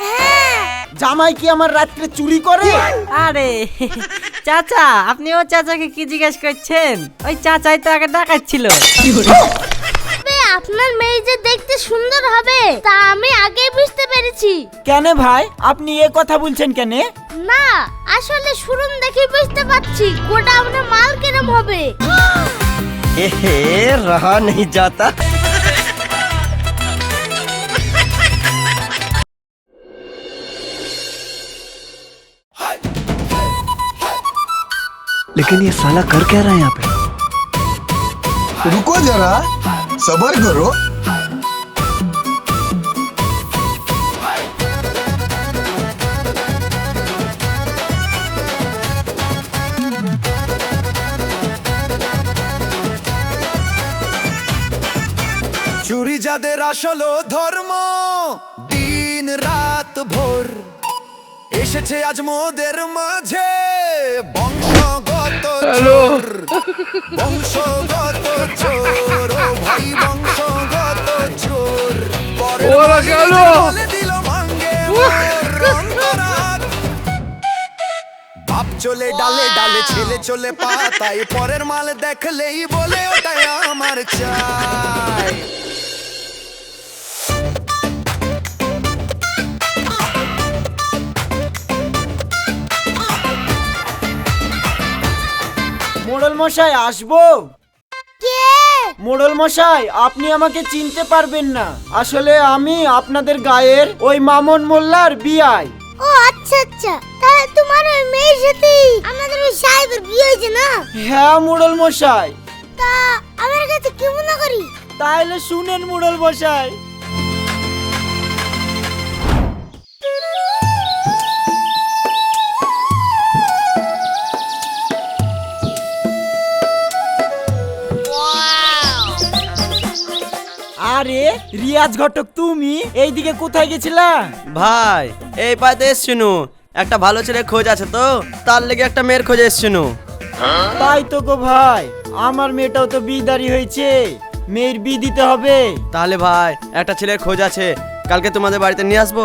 হ্যাঁ। জামাই কি আমার রাত্রে চুরি করে? আরে চাচা আপনি ও চাচাকে কি জিজ্ঞেস করছেন? ওই চাচাই তো আগে ডাকাচ্ছিল আপনার মেয়ে যে দেখতে সুন্দর হবে তা আমি আগে বুঝতে পেরেছি। কেন ভাই আপনি এ কথা বলছেন কেন? না আসলে শুরুম দেখে বুঝতে পারছি কোটা আপনার মাল কেরম হবে। এহে রহা নেই যাতা। लेकिन ये साला कर क्या रहा है यहाँ पे रुको जरा सबर करो চুরি যাদের আসল ধর্ম দিন রাত ভোর এসেছে আজ মোদের মাঝে চোর বংশগত চোর ও ভাই বংশগত চোর। বলে দিল ভাঙ্গে বাপ চলে ডালে ডালে ছেলে চলে পাতায় পরের মাল দেখলেই বলে ওটাই আমার চাই। মশাই আসব? কে? মোড়ল মশাই আপনি আমাকে চিনতে পারবেন না। আসলে আমি আপনাদের গায়ের ওই মামন মোল্লার বিয়াই ও আচ্ছা আচ্ছা। তাহলে তোমার ওই মেয়ের সাথে আমাদের ওই সাহেবের বিয়ে হয়েছে না? হ্যাঁ মোড়ল মশাই। তা আমার কাছে কি মনে করি? তাহলে শুনেন মোড়ল মশাই। আরে রিয়াজ ঘটক তুমি এইদিকে কোথায় গেছিলা? ভাই এই পাতে এসছিনু একটা ভালো ছেলে খোঁজ আছে তো তার লেগে একটা মেয়ের খোঁজ এসছিনু তাই তো গো ভাই আমার মেয়েটাও তো বিদারি হয়েছে। মেয়ের বি দিতে হবে। তাহলে ভাই একটা ছেলের খোঁজ আছে কালকে তোমাদের বাড়িতে নিয়ে আসব?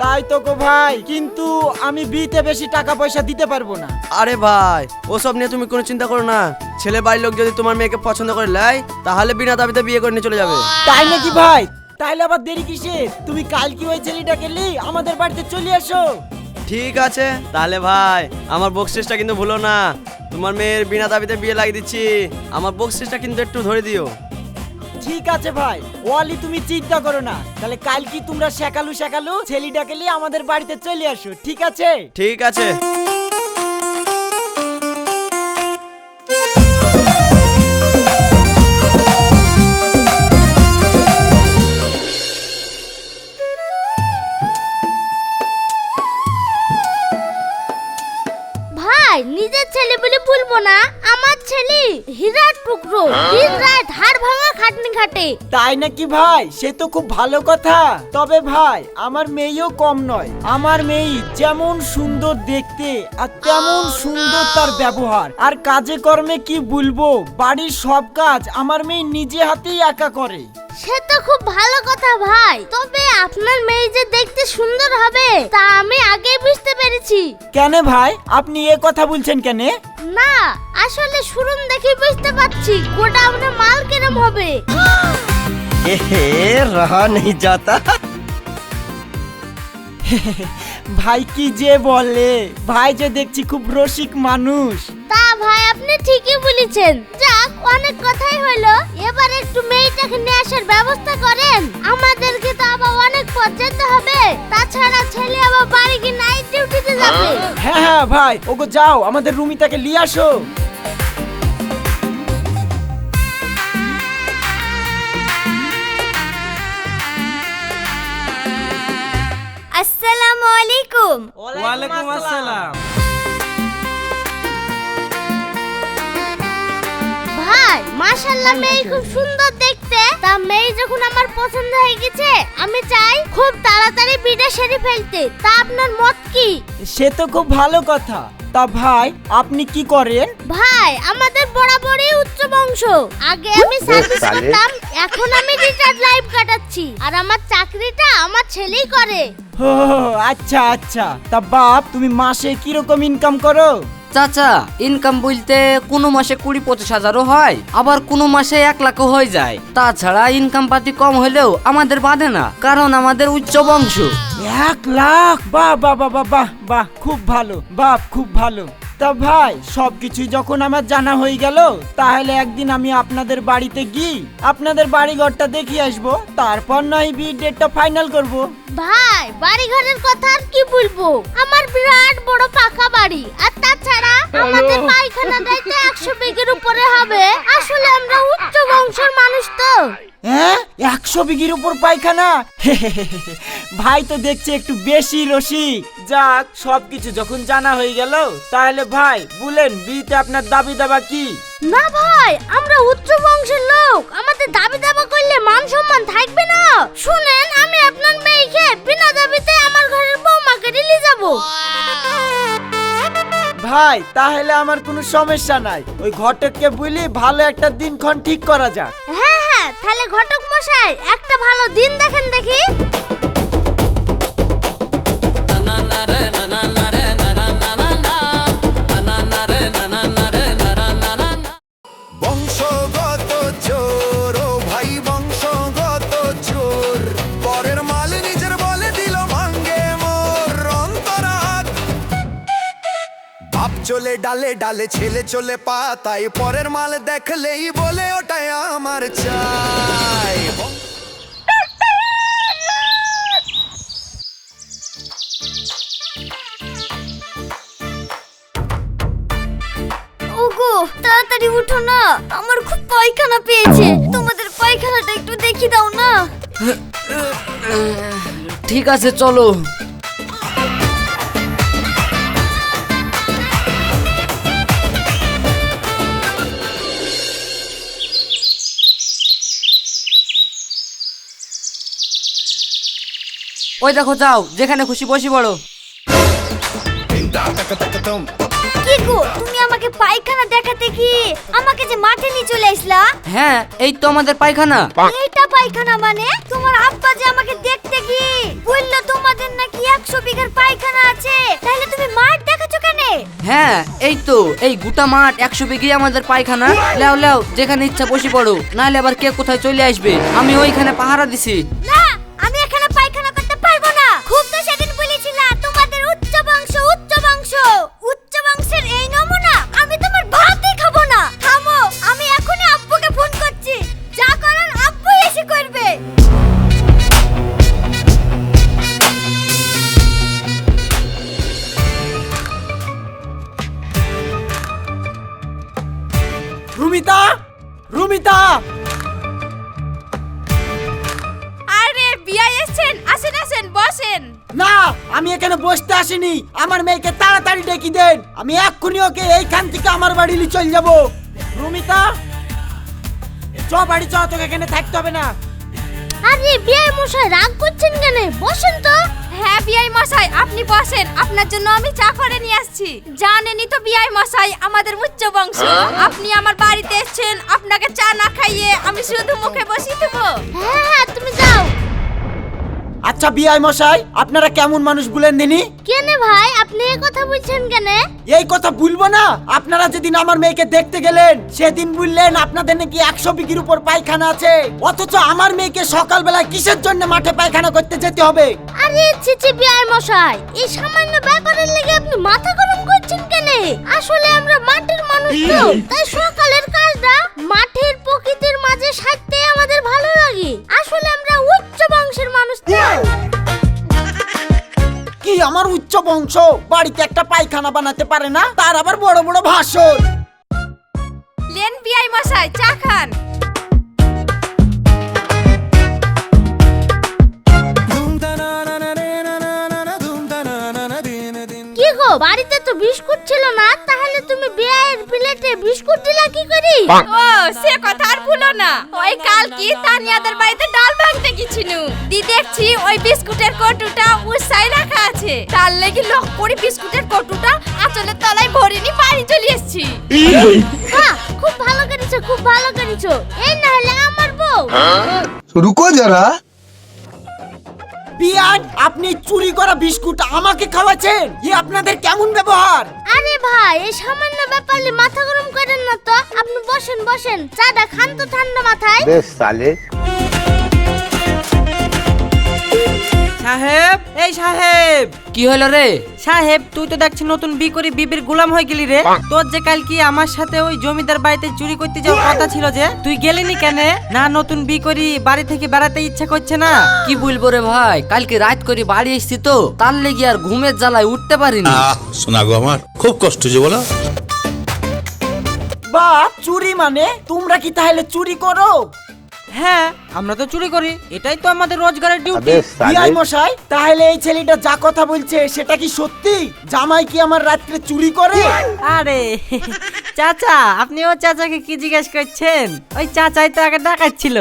তাই তো গো ভাই কিন্তু আমি বিতে বেশি টাকা পয়সা দিতে পারব না। আরে ভাই ওসব নিয়ে তুমি কোনো চিন্তা করো না। ছেলে বাড়ির লোক যদি তোমার মেয়েকে পছন্দ করে লাই তাহলে বিনা দাবিতে বিয়ে করে নিয়ে চলে যাবে। তাই নাকি ভাই? তাইলে আবার দেরি কিসের? তুমি কাল কি ওই ছেলেটাকে লি আমাদের বাড়িতে চলে আসো ঠিক আছে তাহলে ভাই আমার বকশিসটা কিন্তু ভুলো না। তোমার মেয়ের বিনা দাবিতে বিয়ে লাগিয়ে দিচ্ছি। আমার বকশিসটা কিন্তু একটু ধরে দিও। ঠিক আছে ভাই ওয়ালি তুমি চিন্তা করো না। তাহলে কাল কি তোমরা শেখালু শেখালু ছেলেটাকে নিয়ে আমাদের বাড়িতে চলে আসো ঠিক আছে? ঠিক আছে। তাই নাকি ভাই? সে তো খুব ভালো কথা। তবে ভাই আমার মেয়েও কম নয়। আমার মেয়ে যেমন সুন্দর দেখতে আর তেমন সুন্দর তার ব্যবহার। আর কাজে কর্মে কি বলব? বাড়ির সব কাজ আমার মেয়ে নিজে হাতেই একা করে। সে তো খুব ভালো কথা ভাই। তবে আপনার মেয়ে যে দেখতে সুন্দর হবে তা আমি আগেই বুঝতে পেরেছি। কেন ভাই? আপনি এ কথা বলছেন কেন? না আসলে শুরুম দেখে বুঝতে পারছি গোটা আপনার মাল কিরম হবে। এহে রহা नहीं जाता ভাই কি যে বলে ভাই যে দেখছি খুব রসিক মানুষ তা ভাই আপনি ঠিকই বলেছেন যাক অনেক কথাই হলো এবার একটু মেয়েটাকে নিয়ে আসার ব্যবস্থা করেন আমাদেরকে তো আবার অনেক পথ যেতে হবে তাছাড়া ছেলে আবার বাড়ি কি নাইট ডিউটিতে যাবে হ্যাঁ হ্যাঁ ভাই ওগো যাও আমাদের রুমিতাকে নিয়ে আসো আলাইকুম। ওয়ালাইকুম আসসালাম। ভাই মাশাআল্লাহ মেয়ে খুব সুন্দর দেখতে। তা মেয়ে যখন আমার পছন্দ হয়ে গেছে আমি চাই খুব তাড়াতাড়ি বিটা সেরে ফেলতে। তা আপনার মত কি? সে তো খুব ভালো কথা। তা ভাই আপনি কি করেন? ভাই আমাদের বরাবরই উচ্চ বংশ। আগে আমি সার্ভিস করতাম এখন আমি রিটায়ার্ড লাইফ কাটাচ্ছি। আর আমার চাকরিটা আমার ছেলেই করে। হো আচ্ছা আচ্ছা। তা বাপ তুমি মাসে কীরকম ইনকাম করো? চাচা ইনকাম বলতে কোনো মাসে কুড়ি পঁচিশ হাজারও হয় আবার কোনো মাসে এক লাখও হয়ে যায়। তাছাড়া ইনকাম পাতি কম হলেও আমাদের বাঁধে না কারণ আমাদের উচ্চ বংশ। এক লাখ? বাহ বাহ বাহ বাহ বাহ বাহ খুব ভালো বাপ খুব ভালো। তা ভাই সবকিছু যখন আমার জানা হয়ে গেল তাহলে একদিন আমি আপনাদের বাড়িতে গিয়ে আপনাদের বাড়ি ঘরটা দেখে আসব তারপর নয় বিয়ের ডেটটা ফাইনাল করব। ভাই বাড়ি ঘরের কথা আর কি বলব? আমার বিরাট বড় পাকা বিঘির উপর পায়খানা? ভাই তো দেখছি একটু বেশি রসিক যাক সবকিছু যখন জানা হয়ে গেল তাহলে ভাই বলেন বিয়েতে আপনার দাবি দাবা কি? না ভাই আমরা উচ্চ বংশের লোক। আমাদের দাবি দাবা করলে মান সম্মান থাকবে না। শুনেন আমি আপনার মেয়েকে বিনা দাবিতে আমার ঘরের বৌমাকে রিলি যাব। ভাই তাহলে আমার কোনো সমস্যা নাই। ওই ঘটককে বলি ভালো একটা দিনক্ষণ ঠিক করা যাক। হ্যাঁ হ্যাঁ তাহলে ঘটক মশাই একটা ভালো দিন দেখেন দেখি। চলে ডালে ডালে ছেলে চলে পাতায় পরের মাল দেখলেই বলে ওটাই আমার চাই। ওগো তাড়াতাড়ি উঠো না আমার খুব পায়খানা পেয়েছে। তোমাদের পায়খানাটা একটু দেখি দাও না। ঠিক আছে চলো। ওই দেখো যাও যেখানে খুশি বসি পড়ো। কি গো তুমি আমাকে পায়খানা দেখাতে কি? আমাকে যে মাঠে নিয়ে চলে আসলা? হ্যাঁ এই তো আমাদের পায়খানা। এইটা পায়খানা মানে? তোমার আব্বা যে আমাকে দেখতে কি? বলল তোমাদের নাকি একশো বিঘার পায়খানা আছে। তাহলে তুমি মাঠ দেখাচ্ছ কেন? হ্যাঁ এই তো এই গোটা মাঠ একশো বিঘি আমাদের পায়খানা। লেও লেও যেখানে ইচ্ছা বসে পড়ো। নাহলে আবার কে কোথায় চলে আসবে? আমি ওইখানে পাহারা দিছি। না রুমিতা? রুমিতা? আরে বিয়াই এসেছেন। আসেন আসেন বসেন। না আমি এখানে বসতে আসিনি। আমার মেয়েকে তাড়াতাড়ি ডেকে দেন। আমি এক্ষুনি ওকে এইখান থেকে আমার বাড়ি নিয়ে চলে যাব। রুমিতা? চ বাড়ি চ তোকে এখানে থাকতে হবে না। আরে বিয়ে মশাই রাগ করছেন কেন? বসেন তো। হ্যাঁ বিয়াই মশাই আপনি বসেন। আপনার জন্য আমি চা করে নিয়ে আসছি। জানেনই তো বিয়াই মশাই আমাদের উচ্চ বংশ। আপনি আমার বাড়িতে এসেছেন আপনাকে চা না খাইয়ে আমি শুধু মুখে বসিয়ে দেবো। হ্যাঁ হ্যাঁ তুমি যাও। আচ্ছা বিআই মশাই আপনারা কেমন মানুষ বলেন দিনি? কেনে ভাই আপনি এই কথা বলছেন কেন? এই কথা বলব না। আপনারা যেদিন আমার মেয়েকে দেখতে গেলেন সেদিন বললেন আপনাদের নাকি একশো বিঘির উপর পায়খানা আছে। অথচ আমার মেয়েকে সকালবেলা কিসের জন্য মাঠে পায়খানা করতে যেতে হবে? আরে চিচি বিয়াই মশাই এই সামান্য ব্যাপারের লেগে আপনি মাথা গরম করছেন কেন? আসলে আমরা মাটির মানুষ তো তাই সকালের কাজটা মাঠের প্রকৃতির মাঝে সারতে আমাদের ভালো লাগে। আসলে আমরা উচ্চ বংশের মানুষ তো। আমার উচ্চ বংশ। বাড়িতে একটা পায়খানা বানাতে পারে না, তার আবার বড় বড় ভাষণ। লেন বিআই মশাই, চা খান। বাড়িতে তো বিস্কুট ছিল না তাহলে তুমি বিয়ের প্লেটে বিস্কুট দিলা কি করি ও সে কথা আর ভুলো না ওই কাল কি তানিয়াদের বাড়িতে ডাল ভাঙতে গেছিনু দি দেখছি ওই বিস্কুটের কটুটা উৎসাই রাখা আছে তার লেগে লক করে বিস্কুটের কটুটা আঁচলের তলায় ভরে নি বাড়ি চলে এসেছি বাহ খুব ভালো করেছো খুব ভালো করেছো এই না হলে আমার বউ रुको जरा বিয়ান আপনি চুরি করা বিস্কুট আমাকে খাওয়াচ্ছেন? ই আপনাদের কেমন ব্যবহার? আরে ভাই এই সামান্য ব্যাপারে মাথা গরম করেন না তো। আপনি বসেন বসেন। চাটা খান তো ঠান্ডা মাথায়। সাহেব? এই সাহেব! কি হলো রে? সাহেব তুই তো দেখছি নতুন বি করে বিবির গোলাম হয়ে গেলি রে। তোর যে কাল কি আমার সাথে ওই জমিদার বাড়িতে চুরি করতে যাওয়ার কথা ছিল যে তুই গেলিনি কেন? না নতুন বি করি বাড়ি থেকে বেড়াতে ইচ্ছা করছে না। কি বলব রে ভাই? কালকে রাত করে বাড়ি এসেছি তো তার লেগে আর ঘুমের জ্বালায় উঠতে পারিনি। শোনা গো আমার খুব কষ্ট যে বলো। বাপ চুরি মানে? তোমরা কি তাহলে চুরি করো? হ্যাঁ আমরা তো চুরি করি। এটাই তো আমাদের রোজগারের ডিউটি বিআই মশাই তাহলে এই ছেলেটা যা কথা বলছে সেটা কি সত্যি? জামাই কি আমার রাত্রে চুরি করে? আরে চাচা আপনি ও চাচাকে কি জিজ্ঞেস করছেন? ওই চাচাই তো আগে ডাকাচ্ছিল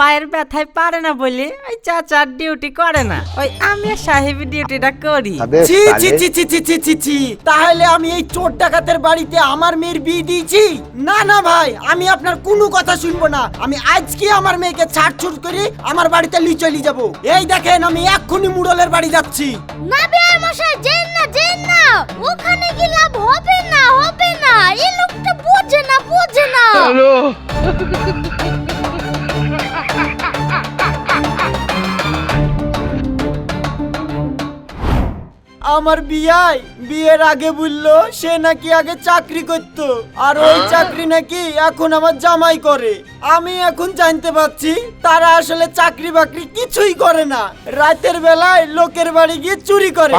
পায়ের ব্যথায় পারে না বলি ওই চাচার ডিউটি করে না। ওই আমি আর সাহেবের ডিউটিটা করি। ছি ছি ছি ছি ছি ছি ছি ছি। তাহলে আমি এই চোর ডাকাতের বাড়িতে আমার মেয়ের বিয়ে দিয়েছি? না না ভাই আমি আপনার কোনো কথা শুনব না। আমি আজকে আমার মেয়েকে ছাড়ছুট করে আমার বাড়িতে লি চলে যাব। এই দেখেন আমি এক্ষুনি মুড়লের বাড়ি যাচ্ছি। না বিয়ে মশাই যেন না যেন না। ওখানে কি লাভ হবে না হবে না। এই লোকটা বোঝে না বোঝে না। আমার বিয়াই বিয়ের আগে বলল সে নাকি আগে চাকরি করত। আর ওই চাকরি নাকি এখন আমার জামাই করে। আমি এখন জানতে পারছি তারা আসলে চাকরি বাকরি কিছুই করে না। রাতের বেলায় লোকের বাড়ি গিয়ে চুরি করে।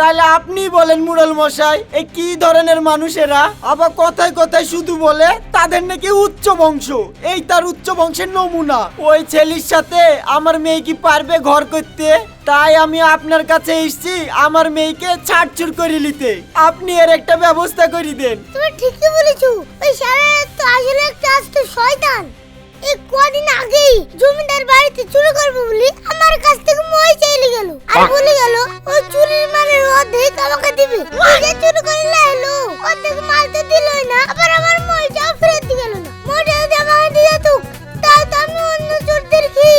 তাহলে আপনি বলেন মুরল মশাই এই কি ধরনের মানুষেরা? আবার কথায় কথায় শুধু বলে, তাদের নাকি উচ্চ বংশ। এই তার উচ্চ বংশের নমুনা। ওই ছেলের সাথে আমার মেয়ে কি পারবে ঘর করতে? তাই আমি আপনার কাছে এসেছি আমার মেয়েকে ছাড়ছুড় করে নিতে। আপনি এর একটা ব্যবস্থা করে দেন। তুমি ঠিকই বলেছ। ওই সারা তো আসলে একটা আস্ত শয়তান। এই কদিন আগেই জমিদার বাড়িতে চুরি করব বলি আমার কাছ থেকে মই চাইলে গেল। আর বলে গেল ওই চুরির মালের অর্ধেক আমাকে দিবে। ওই চুরি করে লাইলো অর্ধেক মাল তো দিলই না, আবার আমার মইটাও ফেরত গেল না। মইটা যদি আমাকে দিয়ে তো আমি অন্য চোরদের কি